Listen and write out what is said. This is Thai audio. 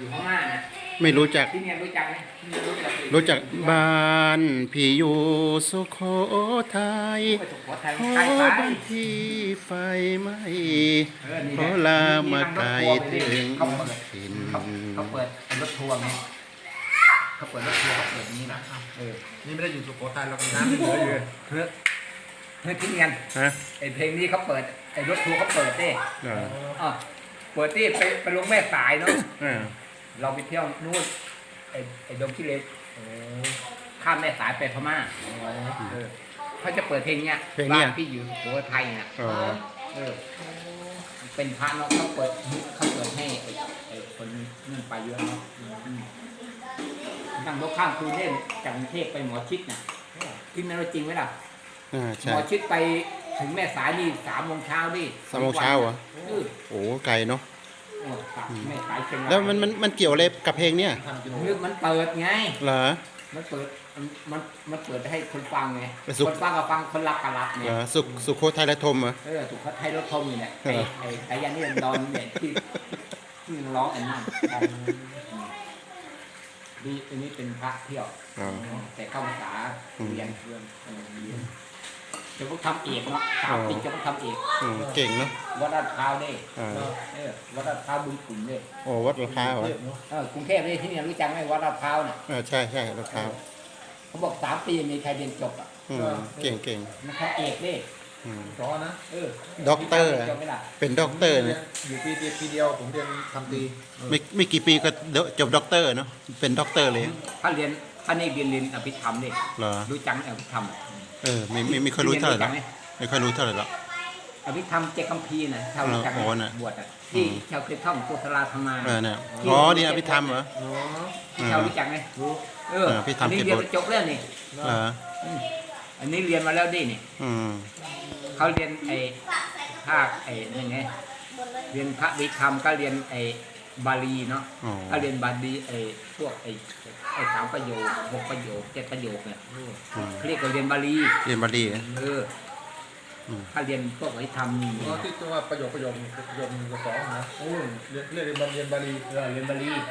อยู่พม่านะไม่รู้จักที่เนี่ยรู้จักไหมที่เนี่ยรู้จักรู้จักบ้านพี่อยู่สุโขทัยไปสุโขทัยขอใกล้ไปบ้านที่ไฟไหม้เออนี่ขแหอละลามาไกลนี่ถึงเขาเปิดถิ่นเขาเขาเปิดรถทัวร์ไงเขาเปิดรถทัวร์เขาเปิดอย่างนี้นะเออนี่ไม่ได้อยู่สุโขทัยเราก็น้ำเหลืออยู่เฮ้ยเฮ้ยที่เงียนฮะไอเพลงนี้เขาเปิดไอรถทัวร์เขาเปิดเด้เอออ๋อเปิดที่ไปไปลงแม่สายเนาะ เออ เราไปเที่ยวนู่นไอไอดงกิเลสข้ามแม่สายไปพม่าเออเขาจะเปิดเพลงเนี้ยเพลงเนี้ย บ้านที่อยู่สุโขทัยน่ะอ๋อเออเป็นพระเนาะเขาเปิดเขาเปิดให้ไอ้ไอ้คนนั่นไปเยอะเนาะอืมนั่งรถข้ามคืนเล่นจากกรุงเทพไปหมอชิดน่ะที่นั่นเราจริงไหมล่ะ อ่าหใช่มอชิดไปถึงแม่สายนี่สามโมงเช้าดิสามโมงเช้าเหรอ เออโอ้ไกลเนาะ เออตัดแม่สายเชียงรายแล้วมันมันมันเกี่ยวอะไรกับเพลงเนี่ยทำกินคือมันเปิดไงเหรอมันเปิดมันมันมันเปิดให้คนฟังไงไปสุขคนฟังก็ฟังคนรับก็รับเหไงรอสุสุโขทัยและทมเหรอเออถูกเขาไทยรถทมอยู่เนี่ยเอไอ้อไอ้ไอ้ยันนี่ดอนเนี่ยที่ที่ร้องอันนั้นนี่อันนี้เป็นพระเที่ยวอ๋อแต่เข้าภาษาอืมเรียนเรียนเออเรียน จะพวกทำเอกเนาะสามปีจะพวกทำเอกอืมเก่งเนาะวัดลาดพร้าวเนี่ยอ่าเออวัดลาดพร้าวบุญขุนเนี่ยโอ้วัดราคาเหรอเออกรุงเทพเนี่ยที่เนี่ยรู้จักไหมวัดลาดพร้าวเนี่ยเออใช่ใช่ราคาเขาบอกสามปีมีใครเรียนจบอะอืมเก่งเก่งมันเขาเอกเนี่ยอืมสอนะเออด็อกเตอร์ จบไหมล่ะเป็นด็อกเตอร์นะอยู่ปีเดียวปีเดียวผมเรียนทำตีไม่ไม่กี่ปีก็เดจบด็อกเตอร์เนาะเป็นด็อกเตอร์เลย ถ้าเรียน ถ้านี่เรียนเรียนอภิธรรมเนี่ยเหรอรู้จักไหมอภิธรรมเออไม่ไม่ไม่ค่อยรู้เท่าไหร่หรอกไหมไม่ค่อยรู้เท่าไหร่หรอกอภิธรรมเจคัมพีร์นะชาวรู้จักไหมโอ้น่ะบวชอะที่อืมชาวเคยท่องกุศลาธรรมาเออเนี่ยอ๋อนี่อภิธรรมเหรออ๋อที่ชาวรู้จักไหมรู้เออเอออภิธรรมอันนี้เจ็ดเรียนบทจบแล้วนี่เหรออืมอันนี้เรียนมาแล้วดินี่อืมเขาเรียนไอ้ภาคไอ้นั่นไงเรียนพระวิธรรมก็เรียนไอ้ บาลีเนาะอ๋อ ถ้าเรียนบาลีไอ้พวกไอ้ไอ้สามประโยคหกประโยคเจ็ดประโยคเนี่ยอืมเขาเรียกว่าเรียนบาลีเรียนบาลีเหรอเอออม ถ้าเรียนพวกอภิธรรมนี่อ๋อที่ตัวประโยคประโยคประโยคหนึ่งกับสองนะเออเรียนเรียนเรียนบาลีเออเรียนบาลี